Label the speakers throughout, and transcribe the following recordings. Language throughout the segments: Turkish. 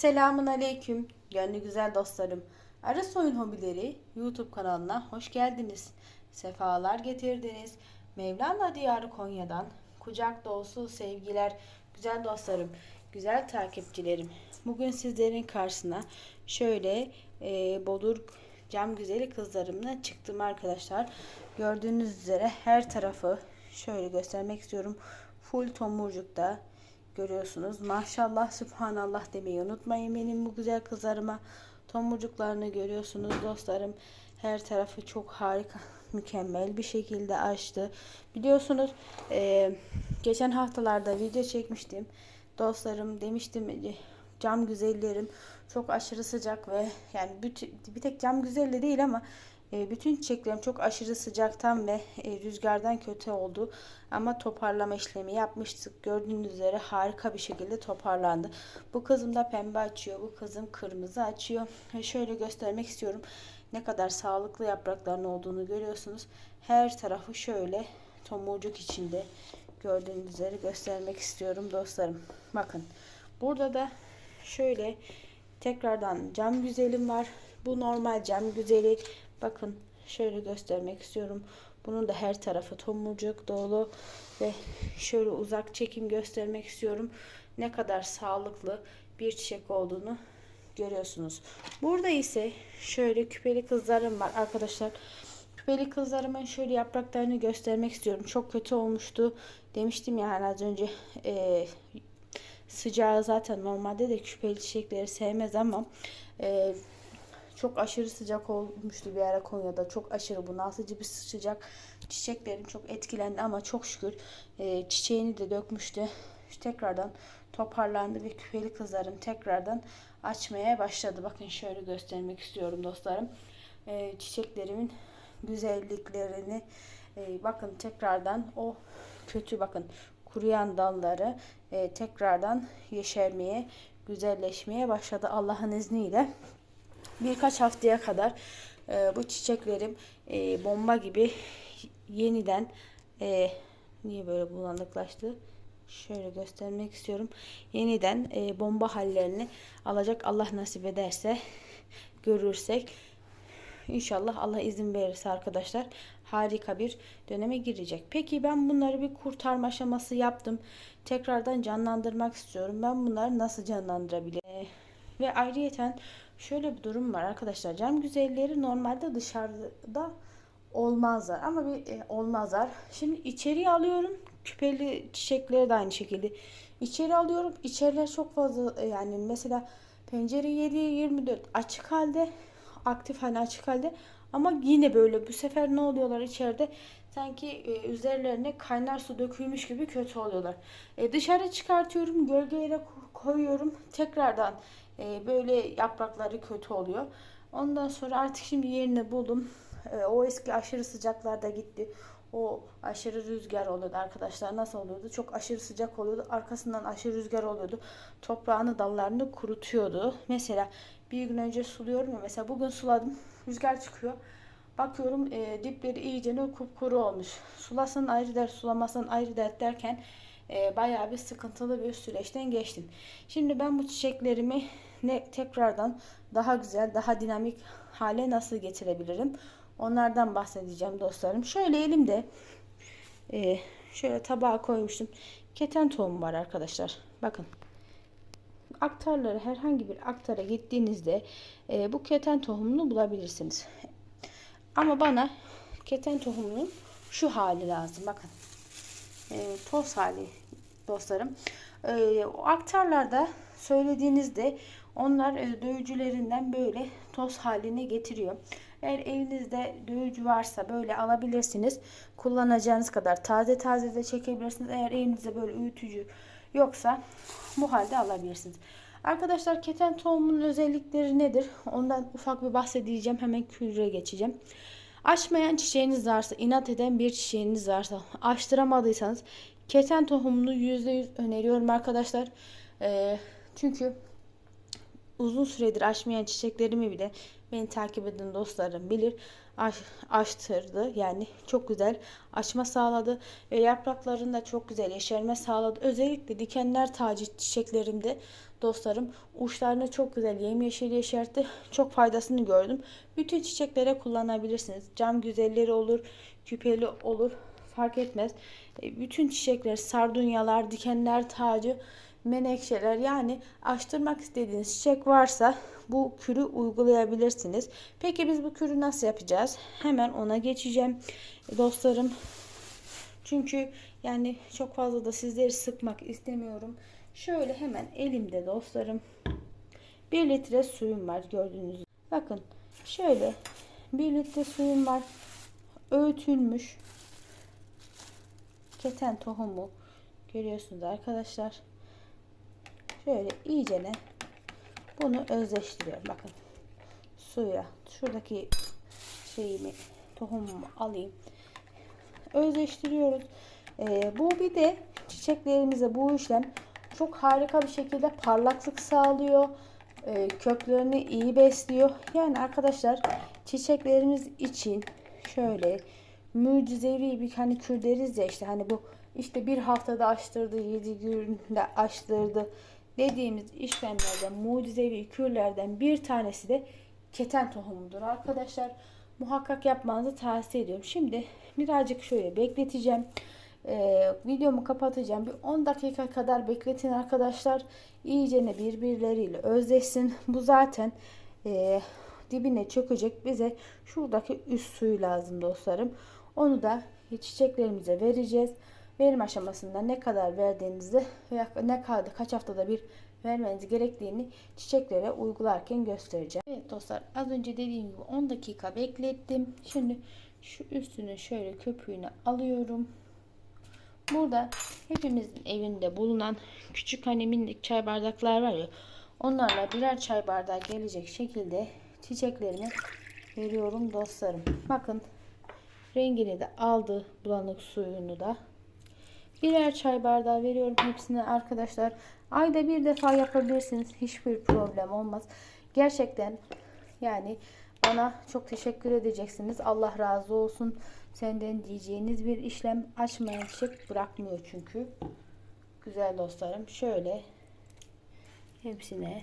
Speaker 1: Selamun Aleyküm, gönlü güzel dostlarım. Arı Soyun Hobileri YouTube kanalına hoş geldiniz. Sefalar getirdiniz. Mevlana Diyarı Konya'dan kucak dolusu sevgiler güzel dostlarım, güzel takipçilerim. Bugün sizlerin karşısına şöyle e, bodur cam güzeli kızlarımla çıktım arkadaşlar. Gördüğünüz üzere her tarafı şöyle göstermek istiyorum. Full tomurcukta görüyorsunuz. Maşallah subhanallah demeyi unutmayın benim bu güzel kızlarıma. Tomurcuklarını görüyorsunuz dostlarım. Her tarafı çok harika, mükemmel bir şekilde açtı. Biliyorsunuz e, geçen haftalarda video çekmiştim. Dostlarım demiştim e, cam güzellerim çok aşırı sıcak ve yani bir tek cam güzelli değil ama bütün çiçeklerim çok aşırı sıcaktan ve e, rüzgardan kötü oldu. Ama toparlama işlemi yapmıştık. Gördüğünüz üzere harika bir şekilde toparlandı. Bu kızım da pembe açıyor. Bu kızım kırmızı açıyor. Ve şöyle göstermek istiyorum. Ne kadar sağlıklı yaprakların olduğunu görüyorsunuz. Her tarafı şöyle tomurcuk içinde gördüğünüz üzere göstermek istiyorum dostlarım. Bakın burada da şöyle tekrardan cam güzelim var. Bu normal cam güzeli. Bakın şöyle göstermek istiyorum. Bunun da her tarafı tomurcuk dolu ve şöyle uzak çekim göstermek istiyorum. Ne kadar sağlıklı bir çiçek olduğunu görüyorsunuz. Burada ise şöyle küpeli kızlarım var arkadaşlar. Küpeli kızlarımın şöyle yapraklarını göstermek istiyorum. Çok kötü olmuştu. Demiştim ya hani az önce e, sıcağı zaten normalde de küpeli çiçekleri sevmez ama e, çok aşırı sıcak olmuştu bir ara Konya'da. Çok aşırı bunaltıcı bir sıcak. Çiçeklerim çok etkilendi ama çok şükür e, çiçeğini de dökmüştü. Tekrardan toparlandı ve küpeli kızlarım tekrardan açmaya başladı. Bakın şöyle göstermek istiyorum dostlarım. E, çiçeklerimin güzelliklerini e, bakın tekrardan o kötü bakın kuruyan dalları e, tekrardan yeşermeye, güzelleşmeye başladı Allah'ın izniyle birkaç haftaya kadar e, bu çiçeklerim e, bomba gibi yeniden e, niye böyle bulanıklaştı? Şöyle göstermek istiyorum. Yeniden e, bomba hallerini alacak Allah nasip ederse görürsek İnşallah Allah izin verirse arkadaşlar harika bir döneme girecek. Peki ben bunları bir kurtarma aşaması yaptım. Tekrardan canlandırmak istiyorum. Ben bunları nasıl canlandırabilirim? Ve ayrıyeten şöyle bir durum var arkadaşlar. Cam güzelleri normalde dışarıda olmazlar ama bir e, olmazlar. Şimdi içeriye alıyorum. Küpeli çiçekleri de aynı şekilde. İçeri alıyorum. İçeriler çok fazla e, yani mesela pencere 7 24 açık halde aktif hani açık halde ama yine böyle bu sefer ne oluyorlar içeride sanki e, üzerlerine kaynar su dökülmüş gibi kötü oluyorlar. E, dışarı çıkartıyorum gölgeye koyuyorum tekrardan e, böyle yaprakları kötü oluyor. Ondan sonra artık şimdi yerini buldum. E, o eski aşırı sıcaklar da gitti. O aşırı rüzgar oluyordu arkadaşlar. Nasıl oluyordu? Çok aşırı sıcak oluyordu. Arkasından aşırı rüzgar oluyordu. Toprağını dallarını kurutuyordu. Mesela bir gün önce suluyorum ya. Mesela bugün suladım. Rüzgar çıkıyor. Bakıyorum e, dipleri iyice kupkuru olmuş. Sulasın ayrı dert, sulamasın ayrı dert derken e, bayağı bir sıkıntılı bir süreçten geçtim. Şimdi ben bu çiçeklerimi ne tekrardan daha güzel, daha dinamik hale nasıl getirebilirim? Onlardan bahsedeceğim dostlarım. Şöyle elimde e, şöyle tabağa koymuştum. Keten tohumu var arkadaşlar. Bakın. Aktarları herhangi bir aktara gittiğinizde e, bu keten tohumunu bulabilirsiniz. Ama bana keten tohumunun şu hali lazım. Bakın. E, toz hali dostlarım. E, aktarlarda söylediğinizde onlar e, dövücülerinden böyle toz haline getiriyor. Eğer evinizde dövücü varsa böyle alabilirsiniz. Kullanacağınız kadar taze taze de çekebilirsiniz. Eğer evinizde böyle öğütücü yoksa bu halde alabilirsiniz. Arkadaşlar keten tohumunun özellikleri nedir? Ondan ufak bir bahsedeceğim. Hemen küre geçeceğim. Açmayan çiçeğiniz varsa, inat eden bir çiçeğiniz varsa, açtıramadıysanız keten tohumunu %100 öneriyorum arkadaşlar. Ee, çünkü uzun süredir açmayan çiçeklerimi bile beni takip eden dostlarım bilir aş, açtırdı. Yani çok güzel açma sağladı ve yapraklarında çok güzel yeşerme sağladı. Özellikle dikenler tacı çiçeklerimde dostlarım uçlarını çok güzel yemyeşil yeşertti. Çok faydasını gördüm. Bütün çiçeklere kullanabilirsiniz. Cam güzelleri olur, küpeli olur fark etmez. E, Bütün çiçekler, sardunyalar, dikenler tacı, menekşeler yani açtırmak istediğiniz çiçek varsa bu kürü uygulayabilirsiniz. Peki biz bu kürü nasıl yapacağız? Hemen ona geçeceğim. E, Dostlarım çünkü yani çok fazla da sizleri sıkmak istemiyorum. Şöyle hemen elimde dostlarım 1 litre suyum var gördüğünüz gibi. Bakın şöyle 1 litre suyum var. Öğütülmüş keten tohumu görüyorsunuz arkadaşlar. Şöyle iyicene bunu özleştiriyorum. Bakın suya şuradaki şeyimi tohumumu alayım. Özleştiriyoruz. Ee, bu bir de çiçeklerimize bu işlem çok harika bir şekilde parlaklık sağlıyor. Ee, köklerini iyi besliyor. Yani arkadaşlar çiçeklerimiz için şöyle mucizevi bir hani kür deriz ya işte hani bu işte bir haftada açtırdı, yedi günde açtırdı dediğimiz işlemlerden mucizevi kürlerden bir tanesi de keten tohumudur arkadaşlar. Muhakkak yapmanızı tavsiye ediyorum. Şimdi birazcık şöyle bekleteceğim. Ee, videomu kapatacağım. Bir 10 dakika kadar bekletin arkadaşlar. İyicene birbirleriyle özleşsin. Bu zaten e, dibine çökecek. Bize şuradaki üst suyu lazım dostlarım. Onu da çiçeklerimize vereceğiz. Verim aşamasında ne kadar verdiğinizi veya ne kadar kaç haftada bir vermeniz gerektiğini çiçeklere uygularken göstereceğim. Evet dostlar az önce dediğim gibi 10 dakika beklettim. Şimdi şu üstünü şöyle köpüğünü alıyorum. Burada hepimizin evinde bulunan küçük hani minik çay bardaklar var ya onlarla birer çay bardağı gelecek şekilde çiçeklerimi veriyorum dostlarım. Bakın rengini de aldı bulanık suyunu da. Birer çay bardağı veriyorum hepsine arkadaşlar. Ayda bir defa yapabilirsiniz. Hiçbir problem olmaz. Gerçekten yani bana çok teşekkür edeceksiniz. Allah razı olsun. Senden diyeceğiniz bir işlem açmayan çiçek bırakmıyor çünkü. Güzel dostlarım. Şöyle hepsine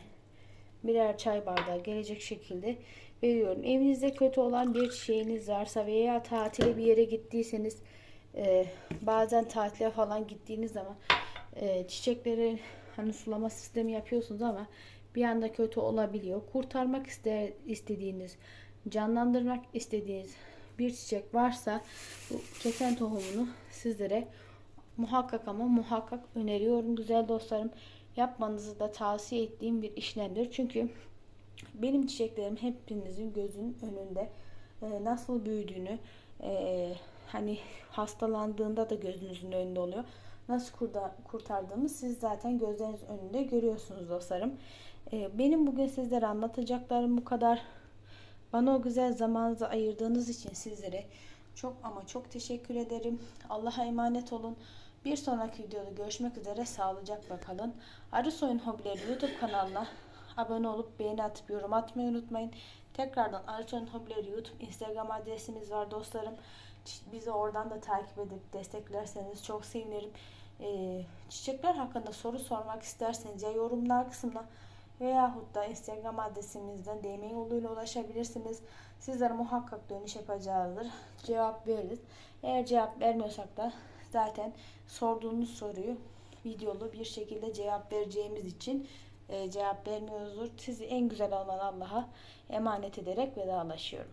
Speaker 1: birer çay bardağı gelecek şekilde veriyorum. Evinizde kötü olan bir çiçeğiniz varsa veya tatile bir yere gittiyseniz e, bazen tatile falan gittiğiniz zaman e, çiçekleri hani sulama sistemi yapıyorsunuz ama bir anda kötü olabiliyor. Kurtarmak ister, istediğiniz, canlandırmak istediğiniz bir çiçek varsa bu kesen tohumunu sizlere muhakkak ama muhakkak öneriyorum güzel dostlarım. Yapmanızı da tavsiye ettiğim bir işlemdir. Çünkü benim çiçeklerim hepinizin gözünün önünde e, nasıl büyüdüğünü e, hani hastalandığında da gözünüzün önünde oluyor. Nasıl kurtardığımı siz zaten gözleriniz önünde görüyorsunuz dostlarım. E, benim bugün sizlere anlatacaklarım bu kadar. Bana o güzel zamanınızı ayırdığınız için sizlere çok ama çok teşekkür ederim. Allah'a emanet olun. Bir sonraki videoda görüşmek üzere. Sağlıcakla kalın. Arı Soyun Hobileri YouTube kanalına abone olup beğeni atıp yorum atmayı unutmayın. Tekrardan Arı Soyun Hobileri YouTube Instagram adresimiz var dostlarım. Bizi oradan da takip edip desteklerseniz çok sevinirim. Ee, çiçekler hakkında soru sormak isterseniz ya yorumlar kısmına veyahut da Instagram adresimizden DM yoluyla ulaşabilirsiniz. Sizlere muhakkak dönüş yapacağızdır. Cevap veririz. Eğer cevap vermiyorsak da zaten sorduğunuz soruyu videolu bir şekilde cevap vereceğimiz için e, cevap vermiyoruzdur. Sizi en güzel olan Allah'a emanet ederek vedalaşıyorum.